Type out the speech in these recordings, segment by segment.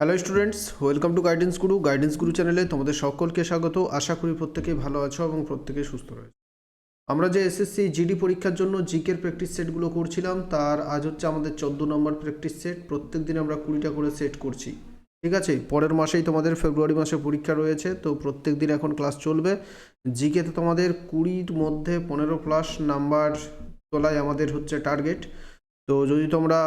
Hello students welcome to guidance guru guidance guru চ্যানেলে তোমাদের সকলকে স্বাগত। আশা করি প্রত্যেকেই ভালো আছো এবং প্রত্যেকে সুস্থ রয়েছে। আমরা যে এসএসসি জিডি পরীক্ষার জন্য জিকের প্র্যাকটিস সেটগুলো করছিলাম, তার আজ হচ্ছে আমাদের চোদ্দ নম্বর প্র্যাকটিস সেট প্রত্যেক দিন আমরা কুড়িটা করে সেট করছি। ঠিক আছে? পরের মাসেই তোমাদের ফেব্রুয়ারি মাসে পরীক্ষা রয়েছে, তো প্রত্যেক দিন এখন ক্লাস চলবে। জিকেতে তোমাদের কুড়ির মধ্যে পনেরো প্লাস নাম্বার তোলাই আমাদের হচ্ছে টার্গেট তো যদি তোমরা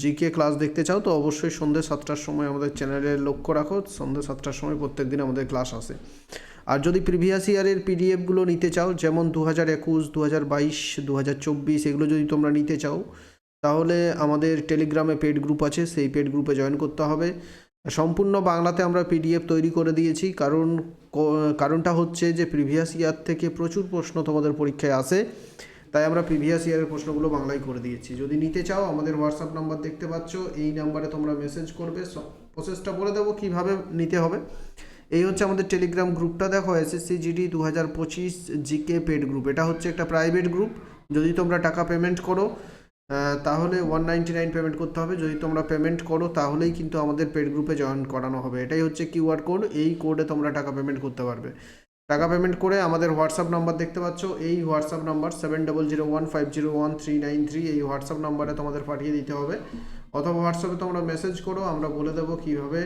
জিকে ক্লাস দেখতে চাও তো অবশ্যই সন্ধ্যে সাতটার সময় আমাদের চ্যানেলে লক্ষ্য রাখো। সন্ধ্যে সাতটার সময় প্রত্যেক দিন আমাদের ক্লাস আসে। আর যদি প্রিভিয়াস ইয়ারের পিডিএফগুলো নিতে চাও, যেমন দু হাজার একুশ দু হাজার বাইশ দু হাজার চব্বিশ, এগুলো যদি তোমরা নিতে চাও, তাহলে আমাদের টেলিগ্রামে পেড গ্রুপ আছে, সেই পেড গ্রুপে জয়েন করতে হবে। সম্পূর্ণ বাংলাতে আমরা পিডিএফ তৈরি করে দিয়েছি, কারণ কারণটা হচ্ছে যে প্রিভিয়াস ইয়ার থেকে প্রচুর প্রশ্ন তোমাদের পরীক্ষায় আসে। তাই আমরা প্রিভিয়াস ইয়ারের প্রশ্নগুলো বাংলায় করে দিয়েছি। যদি নিতে চাও, আমাদের হোয়াটসঅ্যাপ নাম্বার দেখতে পাচ্ছ, এই নাম্বারে তোমরা মেসেজ করবে। প্রসেসটা বলে দেবো কীভাবে নিতে হবে। এই হচ্ছে আমাদের টেলিগ্রাম গ্রুপটা দেখো এসএসসি জিডি দু হাজার পঁচিশ জিকে পেড গ্রুপ এটা হচ্ছে একটা প্রাইভেট গ্রুপ যদি তোমরা টাকা পেমেন্ট করো তাহলে ওয়ান নাইনটি নাইন পেমেন্ট করতে হবে। যদি তোমরা পেমেন্ট করো, তাহলেই কিন্তু আমাদের পেড গ্রুপে জয়েন করানো হবে। এটাই হচ্ছে কিউআর কোড এই কোডে তোমরা টাকা পেমেন্ট করতে পারবে। টাকা পেমেন্ট করে আমাদের হোয়াটসঅ্যাপ নাম্বার দেখতে পাচ্ছ। এই WhatsApp number seven double zero one five zero one three nine three এই হোয়াটসঅ্যাপ নাম্বারে তোমাদের পাঠিয়ে দিতে হবে। অথবা হোয়াটসঅ্যাপে তোমরা মেসেজ করো, আমরা বলে দেবো কীভাবে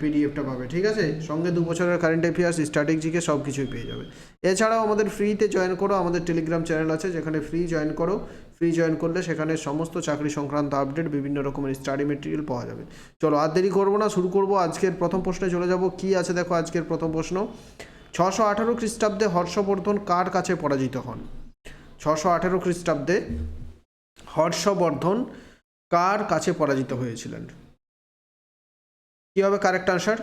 পিডিএফটা পাবে, ঠিক আছে? সঙ্গে দু বছরের কারেন্ট অ্যাফেয়ার্স স্ট্র্যাটেজিকে সব কিছুই পেয়ে যাবে। এছাড়াও আমাদের ফ্রিতে জয়েন করো, আমাদের টেলিগ্রাম চ্যানেল আছে, যেখানে ফ্রি জয়েন করো। ফ্রি জয়েন করলে সেখানে সমস্ত চাকরি সংক্রান্ত আপডেট বিভিন্ন রকমের স্টাডি মেটেরিয়াল পাওয়া যাবে। চলো আর দেরি করব না, শুরু করব আজকের প্রথম প্রশ্নে চলে যাব। কি আছে দেখো আজকের প্রথম প্রশ্ন? ছশো আঠারো খ্রিস্টাব্দে হর্ষবর্ধন কার কাছে পরাজিত হন? ছশো আঠারো খ্রিস্টাব্দে হর্ষবর্ধন কার কাছে পরাজিত হয়েছিলেন? কি হবে কারেক্ট আনসার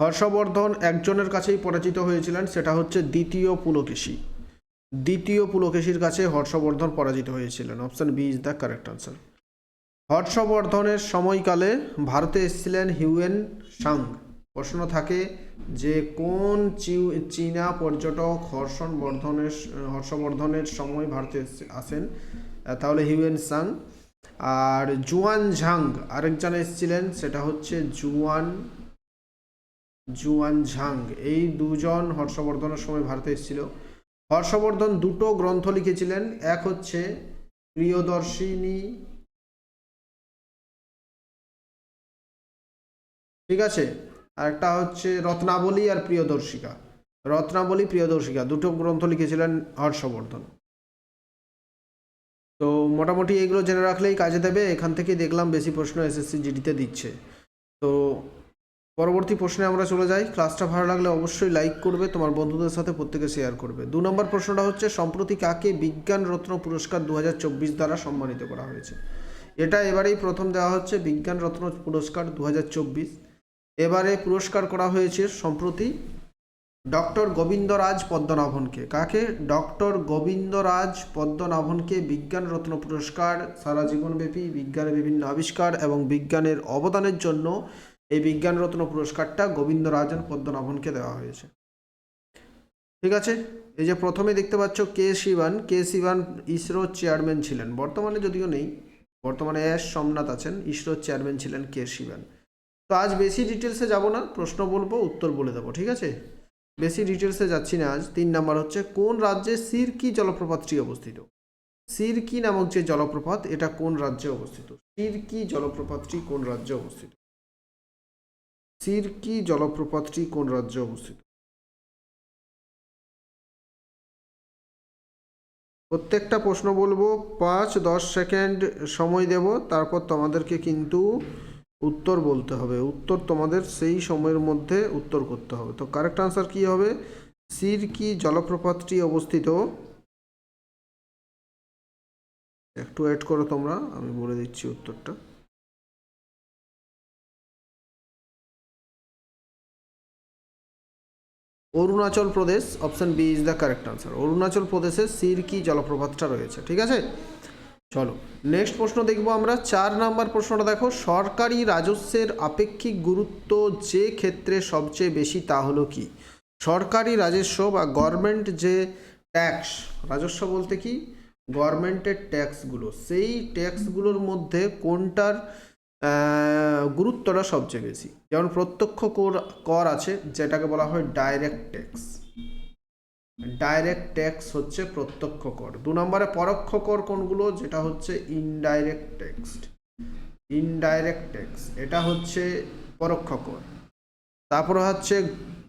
হর্ষবর্ধন একজনের কাছেই পরাজিত হয়েছিলেন, সেটা হচ্ছে দ্বিতীয় পুলকেশী। দ্বিতীয় পুলকেশীর কাছে হর্ষবর্ধন পরাজিত হয়েছিলেন। Option B is the correct answer হর্ষবর্ধনের সময়কালে ভারতে এসেছিলেন হিউয়েন সাং। প্রশ্ন থাকে যে কোন চীনা পর্যটক হর্ষণ বর্ধনের, হর্ষবর্ধনের সময় ভারতে আসেন? তাহলে হিউয়েন সাং আর জুয়ান ঝাং আরেকজন এসেছিলেন, সেটা হচ্ছে জুয়ান জুয়ান ঝাং এই দুজন হর্ষবর্ধনের সময় ভারতে এসেছিল। হর্ষবর্ধন দুটো গ্রন্থ লিখেছিলেন। এক হচ্ছে প্রিয়দর্শিনী। ঠিক আছে? আর একটা হচ্ছে রত্নাবলী আর প্রিয়দর্শিকা। রত্নাবলী, প্রিয়দর্শিকা, দুটো গ্রন্থ লিখেছিলেন হর্ষবর্ধন। তো মোটামুটি এগুলো জেনে রাখলেই কাজে দেবে। এখান থেকে দেখলাম বেশি প্রশ্ন এসএসসি জিডিতে দিচ্ছে। তো পরবর্তী প্রশ্নে আমরা চলে যাই। ক্লাসটা ভালো লাগলে অবশ্যই লাইক করবে, তোমার বন্ধুদের সাথে প্রত্যেকে শেয়ার করবে। দু নম্বর প্রশ্নটা হচ্ছে, সম্প্রতি কাকে বিজ্ঞান রত্ন পুরস্কার দু হাজার চব্বিশ দ্বারা সম্মানিত করা হয়েছে? এটা এবারেই প্রথম দেওয়া হচ্ছে, বিজ্ঞান রত্ন পুরস্কার দু হাজার চব্বিশ। এবারে পুরস্কার করা হয়েছে সম্প্রতি ডক্টর গোবিন্দরাজ পদ্মনাভনকে। কাকে? ডক্টর গোবিন্দরাজ পদ্মনাভনকে বিজ্ঞান রত্ন পুরস্কার, সারা জীবনব্যাপী বিজ্ঞানের বিভিন্ন আবিষ্কার এবং বিজ্ঞানের অবদানের জন্য এই বিজ্ঞান রত্ন পুরস্কারটা গোবিন্দরাজন পদ্মনাভনকে দেওয়া হয়েছে। ঠিক আছে? এই যে প্রথমে দেখতে পাচ্ছ কে শিবান কে শিবান ইসরোর চেয়ারম্যান ছিলেন। বর্তমানে যদিও নেই, বর্তমানে এস সোমনাথ আছেন ইসরোর চেয়ারম্যান ছিলেন কে শিবান। তো আজ বেশি ডিটেলসে যাব না, প্রশ্ন বলব, উত্তর বলে দেবো, ঠিক আছে? বেশি ডিটেলসে যাচ্ছি না আজ। তিন নাম্বার হচ্ছে, কোন রাজ্যে সিরকি জলপ্রপাতটি অবস্থিত? সিরকি নামক যে জলপ্রপাত, এটা কোন রাজ্যে অবস্থিত? সিরকি জলপ্রপাতটি কোন রাজ্যে অবস্থিত? সিরকি জলপ্রপাতটি কোন রাজ্যে অবস্থিত? প্রত্যেকটা প্রশ্ন বলব, পাঁচ, দশ সেকেন্ড সময় দেব, তারপর তোমাদেরকে কিন্তু উত্তর বলতে হবে। উত্তর তোমাদের সেই সময়ের মধ্যে উত্তর করতে হবে। তো কারেক্ট আনসার কি হবে? সির কি জলপ্রপাতটি অবস্থিত? একটু ওয়েট করো তোমরা, আমি বলে দিচ্ছি উত্তরটা। Arunachal Pradesh option B is the correct answer Arunachal প্রদেশের প্রদেশে সিরকি জলপ্রপাতটা রয়েছে, ঠিক আছে? চলো নেক্সট প্রশ্ন দেখব আমরা। চার নাম্বার প্রশ্নটা দেখো, সরকারি রাজস্বের আপেক্ষিক গুরুত্ব যে ক্ষেত্রে সবচেয়ে বেশি তা হলো কি? সরকারি রাজস্ব বা গভর্নমেন্ট যে ট্যাক্স রাজস্ব বলতে কি? গভর্নমেন্টের ট্যাক্সগুলো সেই ট্যাক্সগুলোর মধ্যে কোনটার গুরুত্বটা সবচেয়ে বেশি? যেমন প্রত্যক্ষ কর কর আছে, যেটাকে বলা হয় ডাইরেক্ট ট্যাক্স ডাইরেক্ট ট্যাক্স হচ্ছে প্রত্যক্ষ কর। দু নম্বরে পরোক্ষ কর কোনগুলো? যেটা হচ্ছে ইনডাইরেক্ট ট্যাক্স ইনডাইরেক্ট ট্যাক্স এটা হচ্ছে পরোক্ষ কর। তারপরে হচ্ছে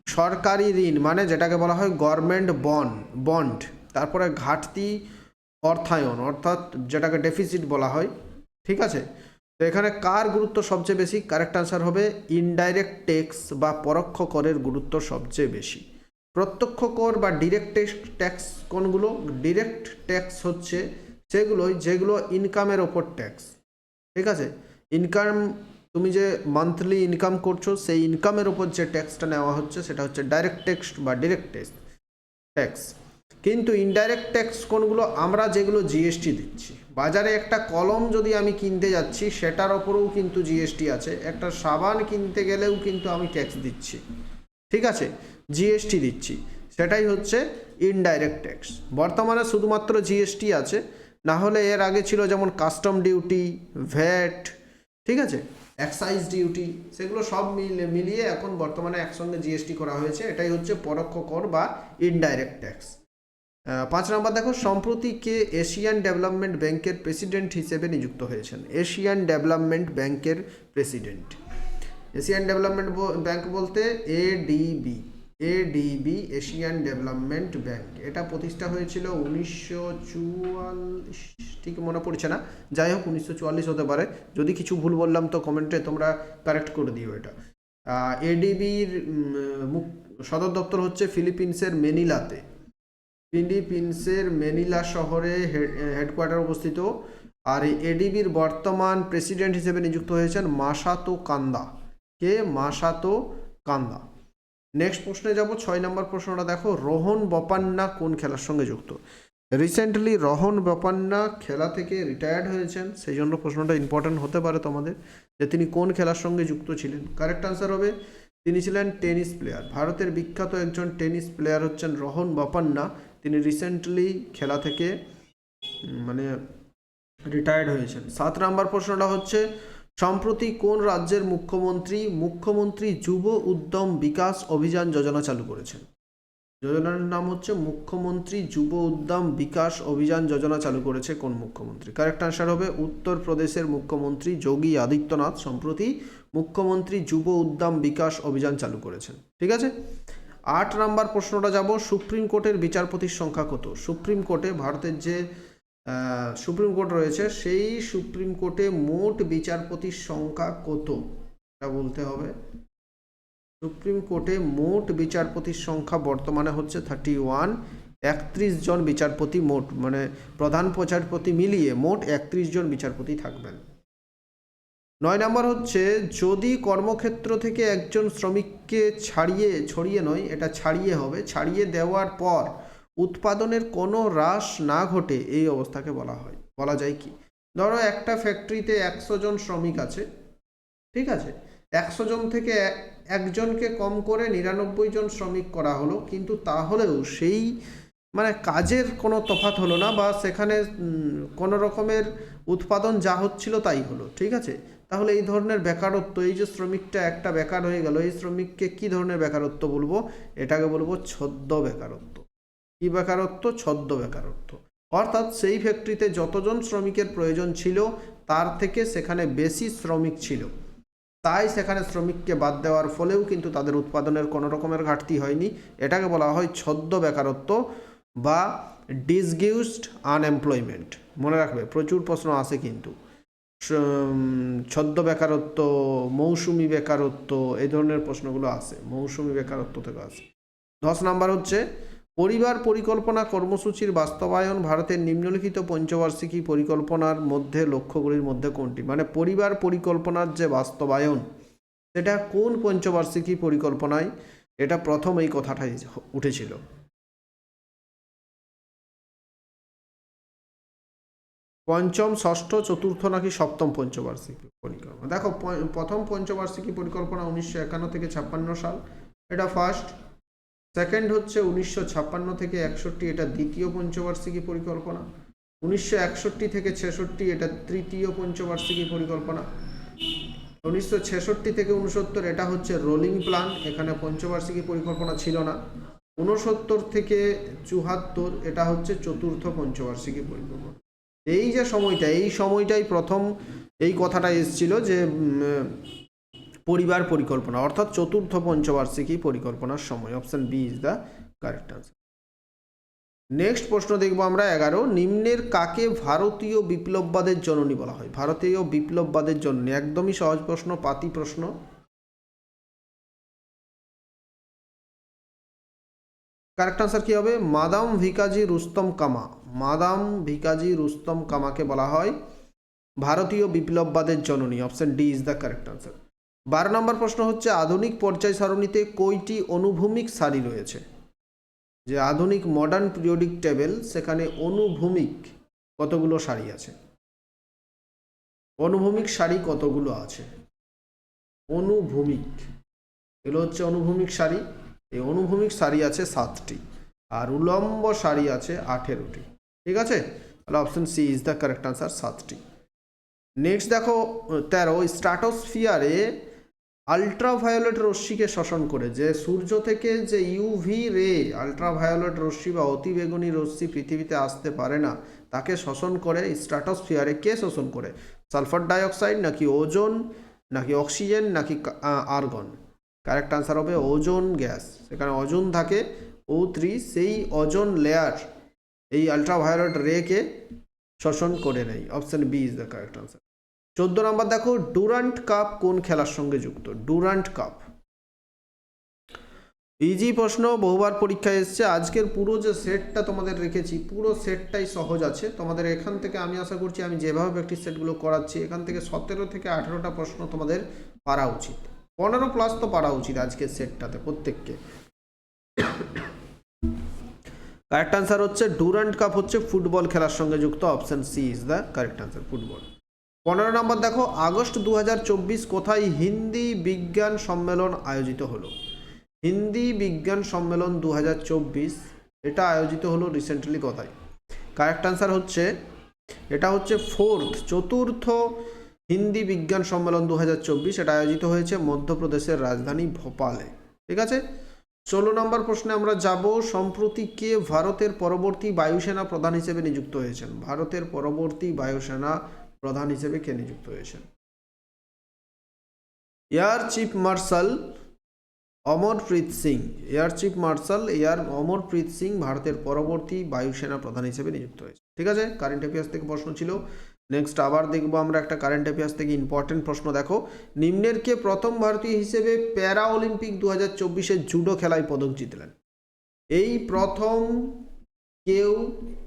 সরকারি ঋণ মানে যেটাকে বলা হয় গভর্নমেন্ট বন্ড বন্ড তারপরে ঘাটতি অর্থায়ন, অর্থাৎ যেটাকে ডেফিসিট বলা হয়। ঠিক আছে? তো এখানে কার গুরুত্ব সবচেয়ে বেশি? কারেক্ট আনসার হবে ইনডাইরেক্ট ট্যাক্স বা পরোক্ষ করের গুরুত্ব সবচেয়ে বেশি। প্রত্যক্ষ কর বা ডিরেক্ট ট্যাক্স কোনগুলো? ডিরেক্ট ট্যাক্স হচ্ছে সেগুলোই যেগুলো ইনকামের ওপর ট্যাক্স ঠিক আছে? ইনকাম তুমি যে মান্থলি ইনকাম করছ, সেই ইনকামের ওপর যে ট্যাক্সটা নেওয়া হচ্ছে, সেটা হচ্ছে ডাইরেক্ট ট্যাক্স বা ডিরেক্ট ট্যাক্স ট্যাক্স কিন্তু ইনডাইরেক্ট ট্যাক্স কোনগুলো? আমরা যেগুলো জিএসটি দিচ্ছি। বাজারে একটা কলম যদি আমি কিনতে যাচ্ছি, সেটার ওপরেও কিন্তু জিএসটি আছে। একটা সাবান কিনতে গেলেও কিন্তু আমি ট্যাক্স দিচ্ছি। ঠিক আছে? জিএসটি দিচ্ছি। সেটাই হচ্ছে ইনডাইরেক্ট ট্যাক্স বর্তমানে শুধুমাত্র জিএসটি আছে। না হলে এর আগে ছিল যেমন কাস্টম ডিউটি ভ্যাট ঠিক আছে? এক্সাইজ ডিউটি সেগুলো সব মিলে, মিলিয়ে এখন বর্তমানে একসঙ্গে জিএসটি করা হয়েছে। এটাই হচ্ছে পরোক্ষ কর বা ইনডাইরেক্ট ট্যাক্স পাঁচ নম্বর দেখো, সম্প্রতি কে এশিয়ান ডেভেলপমেন্ট ব্যাংকের প্রেসিডেন্ট হিসেবে নিযুক্ত হয়েছেন। এশিয়ান ডেভেলপমেন্ট ব্যাংকের প্রেসিডেন্ট এশিয়ান ডেভেলপমেন্ট ব্যাংক বলতে ADB. ADB, Asian development bank. এটা প্রতিষ্ঠা হয়েছিল উনিশশো চুয়াল্লিশ, ঠিক মনে পড়ছে না। যাই হোক, উনিশশো চুয়াল্লিশ হতে পারে। যদি কিছু ভুল বললাম তো কমেন্টে তোমরা কারেক্ট করে দিও এটা। এডিবির সদর দপ্তর হচ্ছে ফিলিপিন্সের মেনিলাতে। ফিলিপিন্সের মেনিলা শহরে হেডকোয়ার্টার অবস্থিত। আর এডিবির বর্তমান প্রেসিডেন্ট হিসেবে নিযুক্ত হয়েছেন মাসাতো কান্দা। কে? মাসাতো কান্দা। নেক্সট প্রশ্নে যাব, ছয় নম্বর প্রশ্নটা দেখো, রোহন বপান্না কোন খেলার সঙ্গে যুক্ত? রিসেন্টলি রোহন বপান্না খেলা থেকে রিটায়ার্ড হয়েছেন সেই জন্য প্রশ্নটা ইম্পর্ট্যান্ট হতে পারে তোমাদের, যে তিনি কোন খেলার সঙ্গে যুক্ত ছিলেন? কারেক্ট আনসার হবে, তিনি ছিলেন টেনিস প্লেয়ার ভারতের বিখ্যাত একজন টেনিস প্লেয়ার হচ্ছেন রোহন বপান্না। তিনি রিসেন্টলি খেলা থেকে মানে রিটায়ার্ড হয়েছেন। সাত নম্বর প্রশ্নটা হচ্ছে সম্প্রতি কোন রাজ্যের মুখ্যমন্ত্রী মুখ্যমন্ত্রী যুব উদ্যম বিকাশ অভিযান যোজনা চালু করেছেন? যোজনার নাম হচ্ছে মুখ্যমন্ত্রী যুব উদ্যম বিকাশ অভিযান যোজনা চালু করেছে কোন মুখ্যমন্ত্রী? কারেক্ট আনসার হবে উত্তরপ্রদেশের মুখ্যমন্ত্রী যোগী আদিত্যনাথ। সম্প্রতি মুখ্যমন্ত্রী যুব উদ্যম বিকাশ অভিযান চালু করেছেন। ঠিক আছে? আট নাম্বার প্রশ্নটা যাব। সুপ্রিম কোর্টের বিচারপতির সংখ্যা কত? সুপ্রিম কোর্টে ভারতের যে সুপ্রিম কোর্ট রয়েছে, সেই সুপ্রিম কোর্টে মোট বিচারপতির সংখ্যা কত? এটা বলতে হবে। সুপ্রিম কোর্টে মোট বিচারপতির সংখ্যা বর্তমানে হচ্ছে থার্টি ওয়ান একত্রিশ জন বিচারপতি মোট মানে প্রধান বিচারপতি মিলিয়ে মোট একত্রিশ জন বিচারপতি থাকবেন। নয় নম্বর হচ্ছে, যদি কর্মক্ষেত্র থেকে একজন শ্রমিককে ছাড়িয়ে, ছড়িয়ে নয়, এটা ছাড়িয়ে হবে, ছাড়িয়ে দেওয়ার পর উৎপাদনের কোনো হ্রাস না ঘটে এই অবস্থাকে বলা হয়। বলা যায় কি? ধরো একটা ফ্যাক্টরিতে একশো জন শ্রমিক আছে, ঠিক আছে? একশো জন থেকে এক- একজনকে কম করে নিরানব্বই জন শ্রমিক করা হলো, কিন্তু তাহলেও সেই মানে কাজের কোনো তফাত হলো না বা সেখানে কোনো রকমের উৎপাদন যা হচ্ছিল তাই হলো, ঠিক আছে? তাহলে এই ধরনের বেকারত্ব, এই যে শ্রমিকটা একটা বেকার হয়ে গেল, এই শ্রমিককে কি ধরনের বেকারত্ব বলব? এটাকে বলব ছদ্ম বেকারত্ব। কি বেকারত্ব, ছদ্ম বেকারত্ব। অর্থাৎ সেই ফ্যাক্টরিতে যতজন শ্রমিকের প্রয়োজন ছিল, তার থেকে সেখানে বেশি শ্রমিক ছিল। তাই সেখানে শ্রমিককে বাদ দেওয়ার ফলেও কিন্তু তাদের উৎপাদনের কোনো রকমের ঘাটতি হয়নি। এটাকে বলা হয় ছদ্ম বেকারত্ব বা ডিসগিউসড আনএমপ্লয়মেন্ট মনে রাখবে, প্রচুর প্রশ্ন আসে কিন্তু। ছদ্ম বেকারত্ব, মৌসুমি বেকারত্ব এই ধরনের প্রশ্নগুলো আসে মৌসুমি বেকারত্ব থেকে আসে দশ নাম্বার হচ্ছে পরিবার পরিকল্পনা কর্মসূচির বাস্তবায়ন ভারতের নিম্নলিখিত পঞ্চবার্ষিকী পরিকল্পনার মধ্যে লক্ষ্যগুলির মধ্যে কোনটি? মানে পরিবার পরিকল্পনার যে বাস্তবায়ন, সেটা কোন পঞ্চবার্ষিকী পরিকল্পনায়? এটা প্রথম এই কথাটাই উঠেছিল। পঞ্চম, ষষ্ঠ, চতুর্থ নাকি সপ্তম পঞ্চবার্ষিকী পরিকল্পনা? দেখো প্রথম পঞ্চবার্ষিকী পরিকল্পনা উনিশশো একান্ন থেকে ছাপ্পান্ন সাল। এটা ফার্স্ট সেকেন্ড হচ্ছে উনিশশো ছাপ্পান্ন থেকে একষট্টি, এটা দ্বিতীয় পঞ্চবার্ষিকী পরিকল্পনা। উনিশশো একষট্টি থেকে ছেষট্টি, এটা তৃতীয় পঞ্চবার্ষিকী পরিকল্পনা। উনিশশো ছেষট্টি থেকে উনসত্তর এটা হচ্ছে রোলিং প্ল্যান এখানে পঞ্চবার্ষিকী পরিকল্পনা ছিল না। উনসত্তর থেকে চুহাত্তর এটা হচ্ছে চতুর্থ পঞ্চবার্ষিকী পরিকল্পনা। এই যে সময়টা, এই সময়টাই প্রথম এই কথাটা এসেছিল যে পরিবার পরিকল্পনা, অর্থাৎ চতুর্থ পঞ্চবার্ষিকী পরিকল্পনার সময়। Option B is the correct answer next প্রশ্ন দেখব আমরা, এগারো, নিম্নের কাকে ভারতীয় বিপ্লববাদের জননী বলা হয়? ভারতীয় বিপ্লববাদের জননী, একদমই সহজ প্রশ্ন, পাতি প্রশ্ন। কারেক্ট আনসার কি হবে? মাদাম ভিকাজি রুস্তম কামা। মাদাম ভিকাজি রুস্তম কামাকে বলা হয় ভারতীয় বিপ্লববাদের জননী। Option D is the correct answer বারো নম্বর প্রশ্ন হচ্ছে, আধুনিক পর্যায় সারণীতে কয়টি অনুভূমিক সারি রয়েছে? যে আধুনিক মডার্ন পিরিয়ডিক টেবিল সেখানে অনুভূমিক কতগুলো সারি আছে? অনুভূমিক সারি কতগুলো আছে? অনুভূমিক। এগুলো হচ্ছে অনুভূমিক সারি। এই অনুভূমিক সারি আছে সাতটি আর উলম্ব সারি আছে আঠেরোটি। ঠিক আছে? তাহলে option C is the correct answer সাতটি। নেক্সট দেখো, তেরো স্ট্রাটোস্ফিয়ারে আলট্রাভায়োলেট রশ্মিকে শোষণ করে, যে সূর্য থেকে যে ইউভি রে আলট্রাভায়োলেট রশ্মি বা অতিবেগুনি রশ্মি পৃথিবীতে আসতে পারে না, তাকে শোষণ করে স্ট্রাটোস্ফিয়ারে কে শোষণ করে? সালফার ডাইঅক্সাইড নাকি ওজোন, নাকি অক্সিজেন, নাকি আর্গন? কারেক্ট আনসার হবে ওজোন গ্যাস। সেখানে ওজোন থাকে ও থ্রি সেই ওজোন লেয়ার এই আলট্রাভায়োলেট রেকে শোষণ করে নেয়। Option B is the correct answer চোদ্দ নম্বর দেখো, ডুরান্ট কাপ কোন খেলার সঙ্গে যুক্ত? Durand cup. ইজি প্রশ্ন, বহুবার পরীক্ষায় এসছে। আজকের পুরো যে সেটটা তোমাদের রেখেছি, পুরো সেটটাই সহজ আছে। তোমাদের এখান থেকে আমি আশা করছি আমি যেভাবে প্র্যাকটিস সেটগুলো করাচ্ছি, এখান থেকে সতেরো থেকে আঠেরোটা প্রশ্ন তোমাদের পারা উচিত। পনেরো প্লাস তো পারা উচিত আজকের সেটটাতে প্রত্যেককে। কারেক্ট আনসার হচ্ছে, ডুরান্ট কাপ হচ্ছে ফুটবল খেলার সঙ্গে যুক্ত। Option C is the correct answer football. পনেরো নম্বর দেখো, আগস্ট দু হাজার চব্বিশ কোথায় হিন্দি বিজ্ঞান সম্মেলন আয়োজিত হলো? হিন্দি বিজ্ঞান সম্মেলন দু হাজার চব্বিশ, এটা আয়োজিত হলো রিসেন্টলি কোথায়? কারেক্ট আনসার হচ্ছে, এটা হচ্ছে ফোর্থ চতুর্থ হিন্দি বিজ্ঞান সম্মেলন দু হাজার চব্বিশ, এটা আয়োজিত হয়েছে মধ্যপ্রদেশের রাজধানী ভোপালে। ঠিক আছে? ষোলো নম্বর প্রশ্নে আমরা যাব, সম্প্রতি কে ভারতের পরবর্তী বায়ুসেনা প্রধান হিসেবে নিযুক্ত হয়েছেন? ভারতের পরবর্তী বায়ুসেনা প্রধান হিসেবে কে নিযুক্ত হয়েছেন? Air chief marshal Amarpreet Singh. Air chief marshal air Amarpreet Singh ভারতের পরবর্তী বায়ুসেনা প্রধান হিসেবে নিযুক্ত হয়েছে। ঠিক আছে? কারেন্ট অ্যাফেয়ার্স থেকে প্রশ্ন ছিল। নেক্সট আবার দেখব আমরা একটা কারেন্ট অ্যাফেয়ার্স থেকে ইম্পর্টেন্ট প্রশ্ন দেখো। নিম্নের কে প্রথম ভারতীয় হিসেবে প্যারা অলিম্পিক দু হাজার চব্বিশে জুডো খেলায় পদক জিতলেন? এই প্রথম কেউ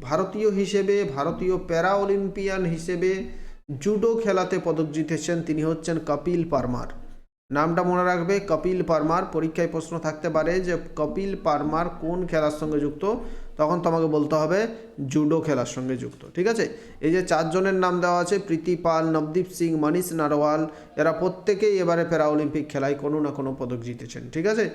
ভারতীয় হিসেবে, ভারতীয় প্যারা অলিম্পিয়ান হিসেবে জুডো খেলাতে পদক জিতেছেন তিনি হচ্ছেন কপিল পারমার। নামটা মনে রাখবে, কপিল পারমার। পরীক্ষায় প্রশ্ন থাকতে পারে যে কপিল পারমার কোন খেলার সঙ্গে যুক্ত? তখন তোমাকে বলতে হবে, জুডো খেলার সঙ্গে যুক্ত, ঠিক আছে? এই যে চারজনের নাম দেওয়া আছে, প্রীতি পাল, নবদীপ সিং, মনীষ নারওয়াল, এরা প্রত্যেকেই এবারে প্যারা অলিম্পিক খেলায় কোনো না কোনো পদক জিতেছেন, ঠিক আছে?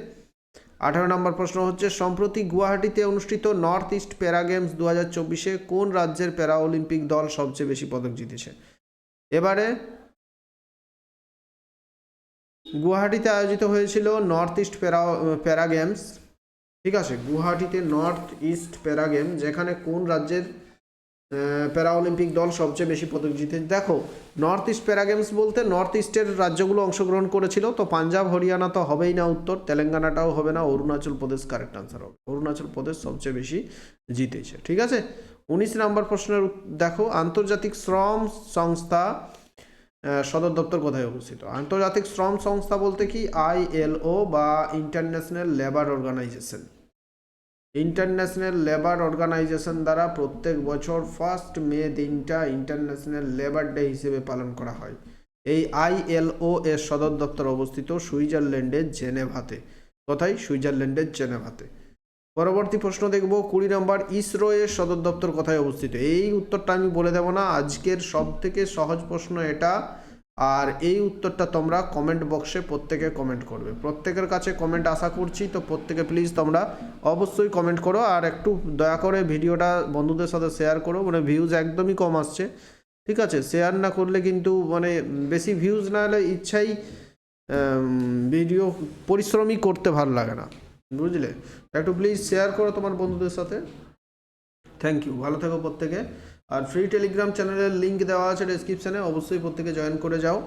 আঠারো নম্বর প্রশ্ন হচ্ছে, সম্প্রতি গুয়াহাটিতে অনুষ্ঠিত নর্থ ইস্ট প্যারা গেমস দু হাজার চব্বিশে কোন রাজ্যের প্যারা অলিম্পিক দল সবচেয়ে বেশি পদক জিতেছে? এবারে, গুয়াহাটিতে আয়োজিত হয়েছিল নর্থ ইস্ট প্যারা প্যারা গেমস। ঠিক আছে, গুয়াহাটিতে নর্থ ইস্ট প্যারা গেম যেখানে কোন রাজ্যের আহ, প্যারা অলিম্পিক দল সবচেয়ে বেশি পদক জিতে দেখো নর্থ ইস্ট প্যারা গেমস বলতে নর্থ ইস্টের রাজ্যগুলো অংশগ্রহণ করেছিল তো পাঞ্জাব হরিয়ানা তো হবেই না উত্তর তেলেঙ্গানাটাও হবে না অরুণাচল প্রদেশ কারেক্ট আনসার হবে। অরুণাচল প্রদেশ সবচেয়ে বেশি জিতেছে ঠিক আছে? উনিশ নম্বর প্রশ্নের দেখো আন্তর্জাতিক শ্রম সংস্থা সদর দপ্তর কোথায় অবস্থিত? আন্তর্জাতিক শ্রম সংস্থা বলতে কি? আইএলও বা international labour organisation international labour organisation দ্বারা প্রত্যেক বছর ফার্স্ট মে দিনটা ইন্টারন্যাশনাল লেবার ডে হিসেবে পালন করা হয়। এই আইএলও এর সদর দপ্তর অবস্থিত সুইজারল্যান্ডের জেনেভাতে। কোথায়? সুইজারল্যান্ডের জেনেভাতে। পরবর্তী প্রশ্ন দেখব, কুড়ি নম্বর, ইসরো এর সদর দপ্তর কোথায় অবস্থিত? এই উত্তরটা আমি বলে দেবো না। আজকের সব থেকে সহজ প্রশ্ন এটা আর এই উত্তরটা তোমরা কমেন্ট বক্সে প্রত্যেকে কমেন্ট করবে। প্রত্যেকের কাছে কমেন্ট আশা করছি, তো প্রত্যেকে প্লিজ তোমরা অবশ্যই কমেন্ট করো আর একটু দয়া করে ভিডিওটা বন্ধুদের সাথে শেয়ার করো মানে ভিউজ একদমই কম আসছে। ঠিক আছে? শেয়ার না করলে কিন্তু মানে বেশি ভিউজ না হলে ইচ্ছাই ভিডিও পরিশ্রমই করতে ভালো লাগে না। বুঝলে? একটু প্লিজ শেয়ার করো তোমার বন্ধুদের সাথে। থ্যাংক ইউ ভালো থেকো প্রত্যেকে। আর ফ্রি টেলিগ্রাম চ্যানেলের লিঙ্ক দেওয়া আছে ডেসক্রিপশানে অবশ্যই প্রত্যেকে জয়েন করে যাও।